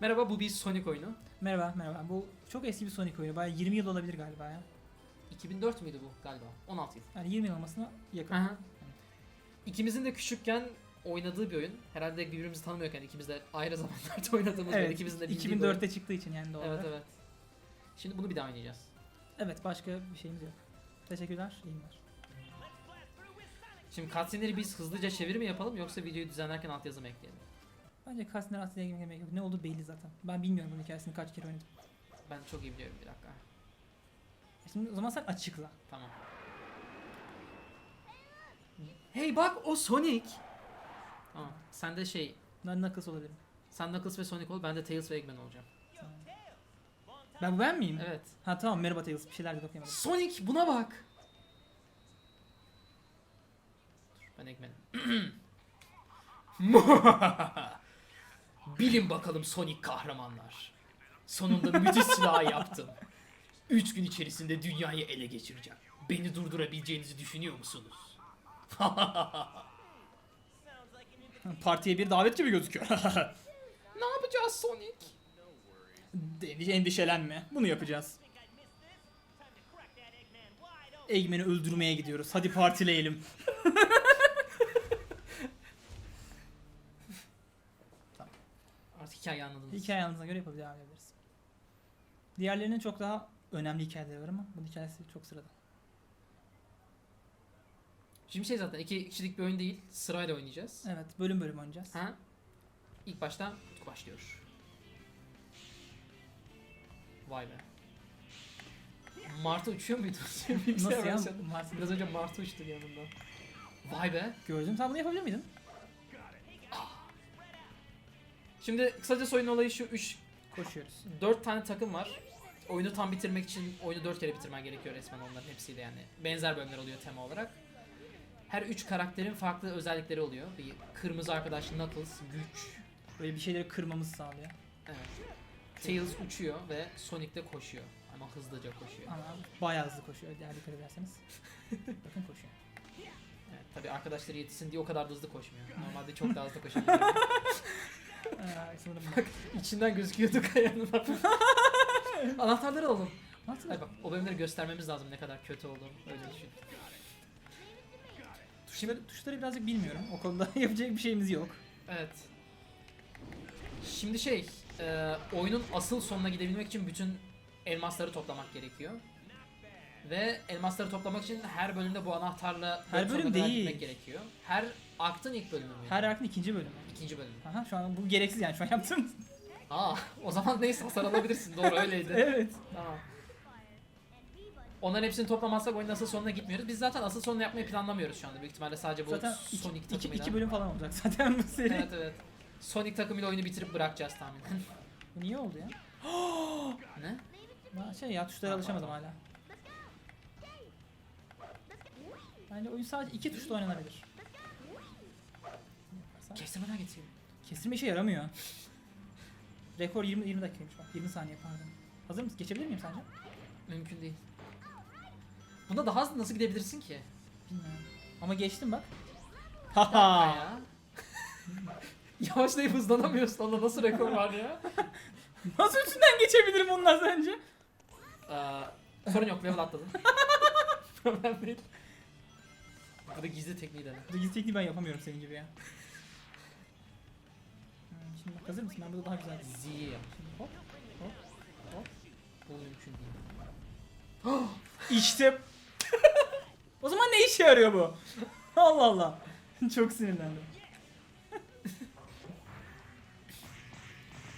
Merhaba bu bir Sonic oyunu. Merhaba merhaba. Bu çok eski bir Sonic oyunu. Bayağı 20 yıl olabilir galiba ya. 2004 müydü bu galiba? 16 yıl. Yani 20 yıl olmasına yakın. Aha. İkimizin de küçükken oynadığı bir oyun. Herhalde birbirimizi tanımıyorken ikimiz de ayrı zamanlarda oynadığımız bir oyun. Evet. İkimizin de bildiği bir oyun. 2004'te çıktığı için yani doğal Evet evet. Şimdi bunu bir daha oynayacağız. Evet başka bir şeyimiz yok. Teşekkürler. iyi günler. Şimdi cutscene'leri biz hızlıca çevir mi yapalım yoksa videoyu düzenlerken altyazı mı ekleyelim? Bence Kastner Asya'ya girmek yok. Ne oldu belli zaten. Ben bilmiyorum bunun hikayesini kaç kere oynadım. Ben çok iyi biliyorum bir dakika. Şimdi o zaman sen açıkla. Tamam. Hey bak o Sonic. Tamam. Sen de şey, Ben Knuckles olabilirim. sen Knuckles ve Sonic ol, ben de Tails ve Eggman olacağım. Tamam. Ben bu ben miyim? Evet. Ha tamam merhaba Tails. Bir şeyler de okuyamadım. Sonic buna bak. Dur, ben Eggman'im. Bilin bakalım Sonic kahramanlar. Sonunda müthiş silahı yaptım. Üç gün içerisinde dünyayı ele geçireceğim. Beni durdurabileceğinizi düşünüyor musunuz? Partiye bir davet gibi gözüküyor. ne yapacağız Sonic? Endişe- Endişelenme. Bunu yapacağız. Eggman'i öldürmeye gidiyoruz. Hadi partileyelim. Artık hikayeyi anladınız. Hikaye anladığına göre yapabilir devam edebiliriz. Diğerlerinin çok daha önemli hikayeleri var ama bu hikayesi çok sıradan. Şimdi şey zaten iki kişilik bir oyun değil. Sırayla oynayacağız. Evet bölüm bölüm oynayacağız. Ha? İlk başta başlıyor. Vay be. Martı uçuyor muydu? Nasıl ya? Biraz önce Martı uçtu yanımda. Vay be. Gördüm. Sen bunu yapabilir miydin? Şimdi kısaca oyunun olayı şu 3 Koşuyoruz. 4 tane takım var. Oyunu tam bitirmek için oyunu 4 kere bitirmen gerekiyor resmen onların hepsiyle yani. Benzer bölümler oluyor tema olarak. Her 3 karakterin farklı özellikleri oluyor. Bir kırmızı arkadaş Knuckles güç. Böyle bir şeyleri kırmamızı sağlıyor. Evet. Tails uçuyor ve Sonic de koşuyor. Ama hızlıca koşuyor. Ama bayağı hızlı koşuyor. Eğer dikkat ederseniz. Bakın koşuyor. Evet, tabii arkadaşları yetişsin diye o kadar da hızlı koşmuyor. Normalde çok daha hızlı koşuyor. Ee, sanırım bak. İçinden gözüküyordu kayanın. Anahtarları alalım. Hayır bak o bölümleri göstermemiz lazım ne kadar kötü olduğunu. Öyle düşün. Tuşları, tuşları birazcık bilmiyorum. O konuda yapacak bir şeyimiz yok. Evet. Şimdi şey, e, oyunun asıl sonuna gidebilmek için bütün elmasları toplamak gerekiyor. Ve elmasları toplamak için her bölümde bu anahtarla Her sonuna bölüm kadar değil. gitmek gerekiyor. Her aktın ilk bölümü mü? Her arkın ikinci bölümü. İkinci bölüm. Aha şu an bu gereksiz yani şu an yaptığımız. Aa, o zaman neyse hasar alabilirsin. Doğru öyleydi. evet. Tamam. Onların hepsini toplamazsak oyunun asıl sonuna gitmiyoruz. Biz zaten asıl sonunu yapmayı planlamıyoruz şu anda. Büyük ihtimalle sadece bu Zaten iki, Sonic iki, takımıyla. iki bölüm falan olacak zaten bu seri. Evet evet. Sonic takımıyla oyunu bitirip bırakacağız tahminen. Bu niye oldu ya? ne? Ben şey ya tuşlara alışamadım hala. Bence oyun sadece iki tuşla oynanabilir. Kestirmeden geçeyim. Kestirme işe yaramıyor. Rekor 20 20 dakikaymış bak. 20 saniye pardon. Hazır mısın? Geçebilir miyim sence? Mümkün değil. Bunda daha hızlı nasıl gidebilirsin ki? Bilmiyorum. Ama geçtim bak. Haha. ya. Yavaşlayıp hızlanamıyorsun. Onda nasıl rekor var ya? Nasıl üstünden geçebilirim onlar sence? Ee, sorun yok level atladın. Problem değil. Burada gizli tekniği dene. Gizli tekniği ben yapamıyorum senin gibi ya. Hmm, Şimdi bak hazır mısın? Ben burada daha güzel. Z yap. Şimdi hop. Bu mümkün değil. İşte. o zaman ne işe yarıyor bu? Allah Allah. Çok sinirlendim.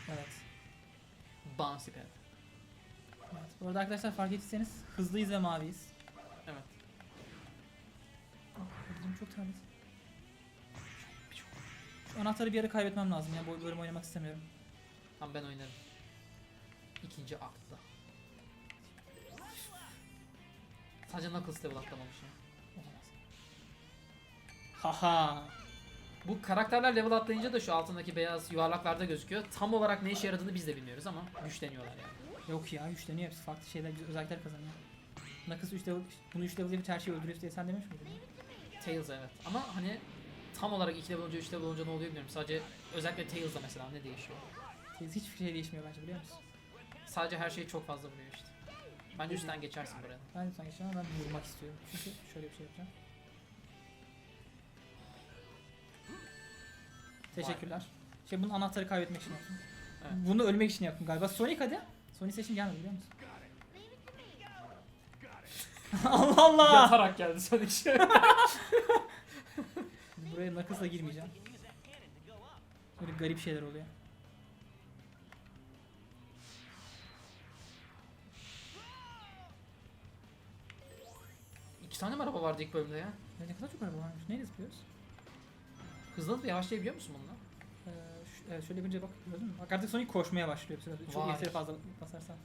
evet. Bouncy pad. evet. Bu arada arkadaşlar fark ettiyseniz hızlıyız ve maviyiz. Şu anahtarı bir yere kaybetmem lazım ya. Bu bölüm oynamak istemiyorum. Tamam ben oynarım. İkinci aktta. Sadece Knuckles level atlamamış ya. Olamaz. Haha. Bu karakterler level atlayınca da şu altındaki beyaz yuvarlaklarda gözüküyor. Tam olarak ne işe yaradığını biz de bilmiyoruz ama güçleniyorlar yani. Yok ya güçleniyor hepsi farklı şeyler özellikler kazanıyor. Knuckles 3 level, bunu 3 level yapıp her şeyi öldürüyor diye sen demiş miydin? Tails evet. Ama hani tam olarak 2 level önce 3 level önce ne oluyor bilmiyorum. Sadece özellikle Tails'da mesela ne değişiyor? Hiçbir şey değişmiyor bence biliyor musun? Sadece her şey çok fazla vuruyor işte. Bence üstten geçersin buraya. Ben lütfen geçeceğim ama ben vurmak istiyorum. Çünkü şöyle bir şey yapacağım. Teşekkürler. Şey bunun anahtarı kaybetmek için yaptım. Evet. Bunu ölmek için yaptım galiba. Sonic hadi. Sonic seçim gelmedi biliyor musun? Allah Allah. Yatarak geldi son işe. Buraya nakısla girmeyeceğim. Böyle garip şeyler oluyor. İki tane mi araba vardı ilk bölümde ya? Ya ne kadar çok araba varmış. Neyle zıplıyoruz? Hızlanıp yavaşlayabiliyor musun bununla? Ee, ş- evet, şöyle yapınca bak gördün mü? Bak artık Sonic koşmaya başlıyor bu sırada. Çok Vay. yeteri fazla basarsan.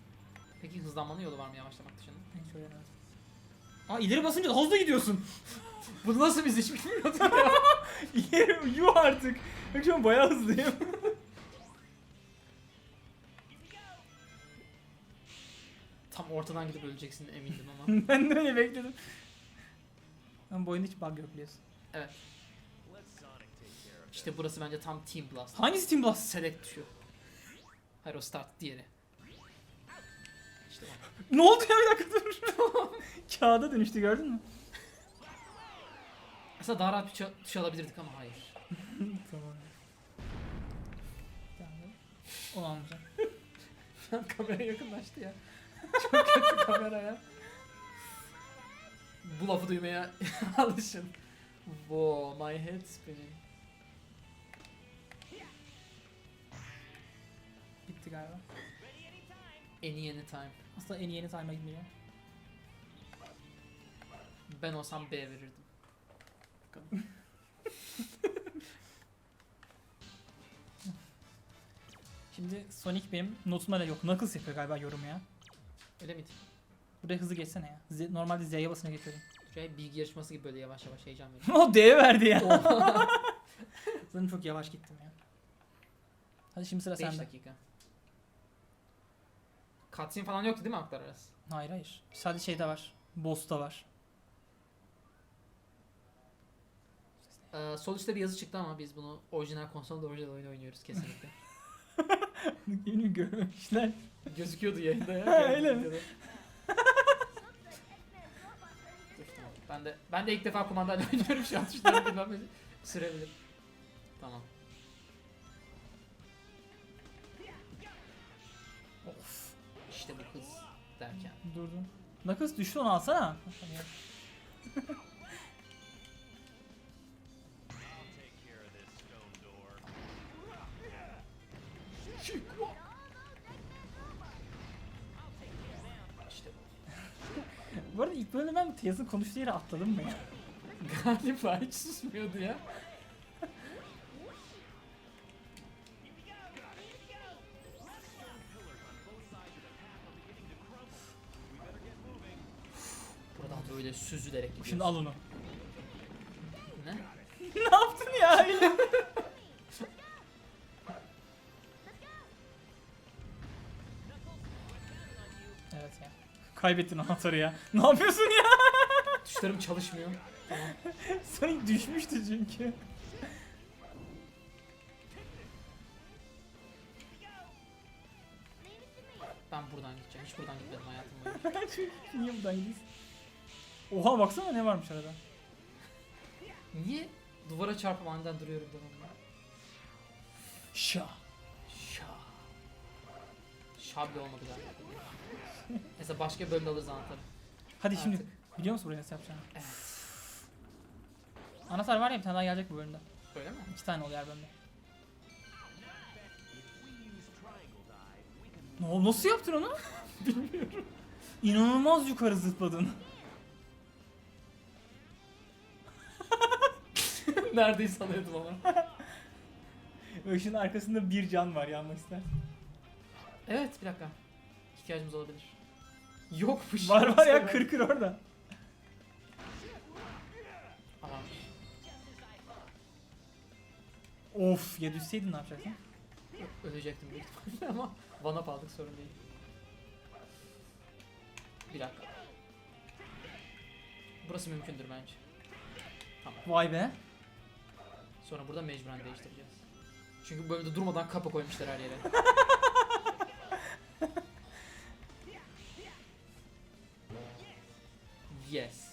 Peki hızlanmanın yolu var mı yavaşlamak dışında? Hiç öğrenemedim. Aa ileri basınca da hızlı gidiyorsun. Bunu nasıl biz hiç bilmiyorduk ya? İleri yuh artık. Bak şu an bayağı hızlıyım. Tam ortadan gidip öleceksin emindim ama. ben de öyle bekledim. Ama bu oyunda hiç bug yok biliyorsun. evet. İşte burası bence tam Team Blast. Hangisi Team Blast? Select tuşu. Hayır o start diğeri. İşte bak. Ne oldu ya bir dakika dur. Kağıda dönüştü gördün mü? Aslında daha rahat bir tuş- tuş alabilirdik ama hayır. tamam. Tamam. Onu almayacağım. kamera yakınlaştı ya. Çok kötü kamera ya. Bu lafı duymaya alışın. Wow, my head spinning. Bitti galiba. Any anytime. Aslında en yeni time'a gitmiyor. Ben olsam B verirdim. Bakalım. Şimdi Sonic benim notumda da yok. Knuckles yapıyor galiba yorumu ya. Öyle miydi? Buraya hızlı geçsene ya. Z, normalde Z'ye basına geçiyordum. Şöyle bilgi yarışması gibi böyle yavaş yavaş heyecan veriyor. o D'ye verdi ya. Zaten çok yavaş gittim ya. Hadi şimdi sıra 5 sende. dakika. Cutscene falan yoktu değil mi aklar arası? Hayır hayır. Sadece şeyde var. Boss'ta var. Ee, sol üstte bir yazı çıktı ama biz bunu orijinal konsolda orijinal oyun oynuyoruz kesinlikle. Yeni görmemişler. Gözüküyordu yayında ya. Ha, öyle mi? videoda. Dur, tamam. Ben de ben de ilk defa kumandayla oynuyorum şu an tuşları bilmem ne sürebilir. Tamam. Of. İşte bu hız derken. Durdum. Knuckles düştü onu alsana. Tails'ın konuştuğu yere atladım mı ya? Galiba hiç susmuyordu ya. Buradan böyle süzülerek gidiyoruz. Şimdi al onu. Ne? ne yaptın ya öyle? evet ya. Kaybettin anahtarı ya. Ne yapıyorsun ya? Tuşlarım çalışmıyor. Sonic düşmüştü çünkü. Ben buradan gideceğim. Hiç buradan gitmedim hayatım boyunca. Niye buradan gidiyorsun? Oha baksana ne varmış arada. Niye duvara çarpıp aniden duruyorum devamlı? Şa. Şa. Şa bile olmadı galiba. Neyse başka bölümde alırız anahtarı. Hadi şimdi Artık. Biliyor musun buraya nasıl yapacağını? Evet. Anahtar var ya bir tane daha gelecek bu bölümde. Öyle mi? İki tane oluyor her bölümde. Ne? Nasıl yaptın onu? Bilmiyorum. İnanılmaz yukarı zıpladın. Neredeyse alıyordum ama. Işın arkasında bir can var yanmak ister. Evet bir dakika. İhtiyacımız olabilir. Yokmuş. Var var ya kır kır orada. Of ya düşseydin ne yapacaksın? Ölecektim büyük ihtimalle ama one up aldık sorun değil. Bir dakika. Burası mümkündür bence. Vay be. Sonra burada mecburen değiştireceğiz. Çünkü bu bölümde durmadan kapı koymuşlar her yere. yes.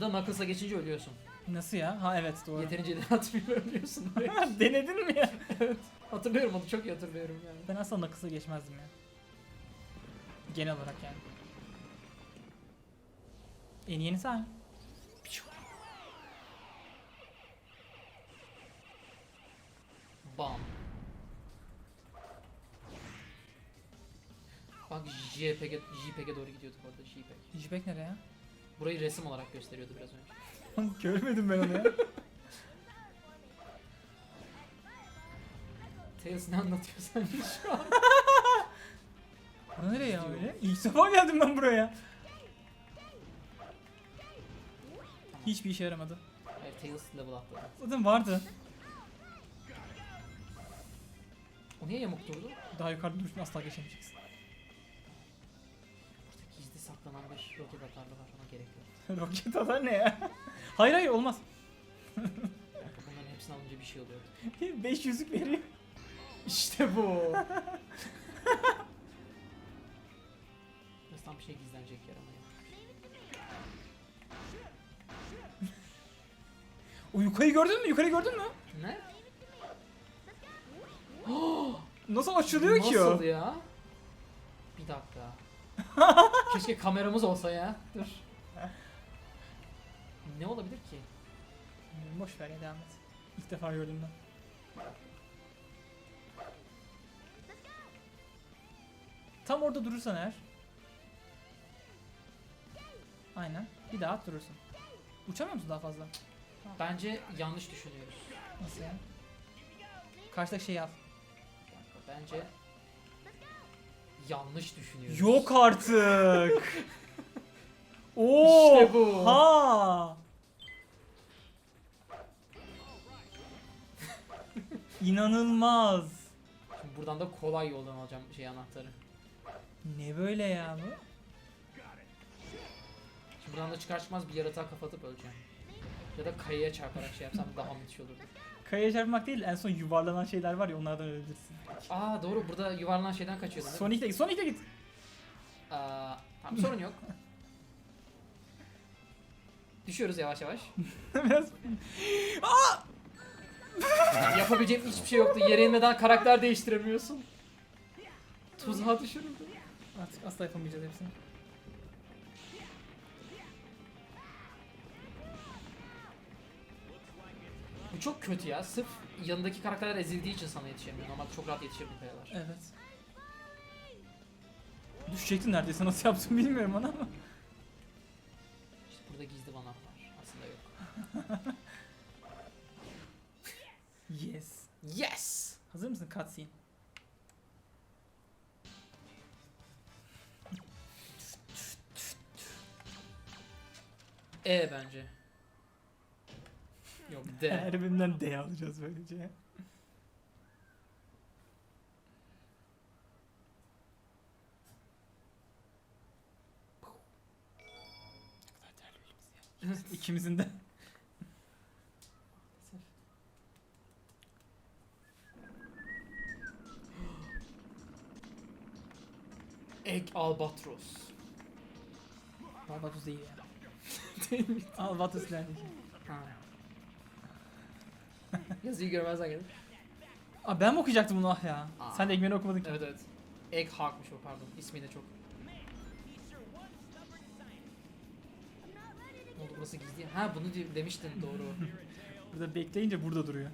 Burada Knuckles'a geçince ölüyorsun. Nasıl ya? Ha evet doğru. Yeterince ileri atmayıp ölüyorsun. Denedin mi ya? hatırlıyorum onu çok iyi hatırlıyorum yani. Ben asla nakısa geçmezdim ya. Genel olarak yani. En yenisi aynı. Bam. Bak JPG, JPEG'e doğru gidiyordu bu arada JPEG. Jibek nereye? Burayı resim olarak gösteriyordu biraz önce. Görmedim ben onu ya. Tails ne anlatıyor sanki şu an? Bana nereye ya öyle? İlk defa geldim ben buraya. Hiçbir işe yaramadı. Hayır Tails level atladı. Zaten vardı. O niye yamuk durdu? Daha yukarıda duruşun asla geçemeyeceksin. Saklanan bir roket atarlı var ona gerek yok. Roket atar ne ya? hayır hayır olmaz. Bunların hepsini alınca bir şey oluyor. 500'lük veriyor. İşte bu. Biraz tam bir şey gizlenecek yer ama ya. O yukarıyı gördün mü? Yukarıyı gördün mü? Ne? Nasıl açılıyor ki o? Nasıl ya? Bir dakika. Keşke kameramız olsa ya. Dur. Ne olabilir ki? Hmm, Boş ver ya devam et. İlk defa gördüm ben. Tam orada durursan eğer. Aynen. Bir daha at durursun. Uçamıyor musun daha fazla? Bence yanlış düşünüyoruz. Nasıl ya? Karşıdaki şeyi al. Bence yanlış düşünüyoruz. Yok artık. Oo. İşte bu. Ha. İnanılmaz. Şimdi buradan da kolay yoldan alacağım şey anahtarı. Ne böyle ya bu? Şimdi buradan da çıkar çıkmaz bir yaratığa kapatıp öleceğim. Ya da kayaya çarparak şey yapsam daha müthiş olurdu. Kayaya çarpmak değil en son yuvarlanan şeyler var ya onlardan ölebilirsin. Aa doğru burada yuvarlanan şeyden kaçıyordu değil mi? Sonic'le git. Sonic'le git. Aa, tamam sorun yok. Düşüyoruz yavaş yavaş. Biraz Yapabileceğim hiçbir şey yoktu. Yere inmeden karakter değiştiremiyorsun. Tuzağa düşürüldü. artık asla yapamayacağız hepsini. Bu çok kötü ya. Sırf yanındaki karakterler ezildiği için sana yetişemiyor. Normalde çok rahat yetişir bu kayalar. Evet. Düşecektin neredeyse nasıl yaptım bilmiyorum ona ama. İşte burada gizli vanav var. Aslında yok. Yes. Yes! Hazır mısın cutscene? E bence. Yok D. Her birinden D alacağız böylece. İkimizin de. Egg Albatros. Barbatos değil ya. Değil mi? Albatos nerede? Ha. Yazıyı görmezden gelir. Aa ben mi okuyacaktım bunu ah ya? Aa. Sen de ekmeğini okumadın ki. Evet evet. Egg Hawk'muş o pardon. İsmi de çok. Ne oldu burası gizli? Ha bunu de- demiştin doğru. Burada bekleyince burada duruyor.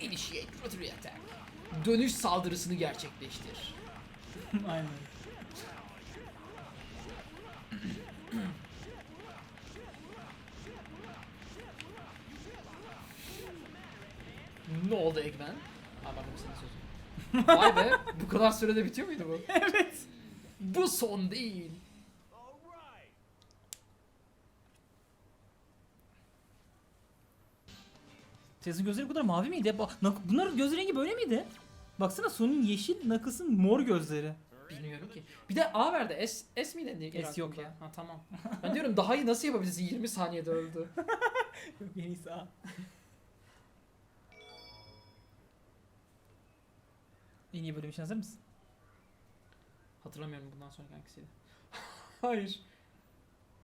Initiate rotary attack. Dönüş saldırısını gerçekleştir. Aynen. Ne oldu Eggman? Ben bu senin sözün. Vay be bu kadar sürede bitiyor muydu bu? evet. Bu son değil. Tails'ın gözleri bu kadar mavi miydi? Bunların göz rengi böyle miydi? Baksana Sony'nin yeşil, Knuckles'ın mor gözleri. Bilmiyorum ki. Bir de A verdi. S, S mi dedi? S yok ya. Ha tamam. Ben diyorum daha iyi nasıl yapabilirsin? 20 saniyede öldü. Yok en iyisi A. En iyi bölüm için hazır mısın? Hatırlamıyorum bundan sonraki hangisiydi. Hayır.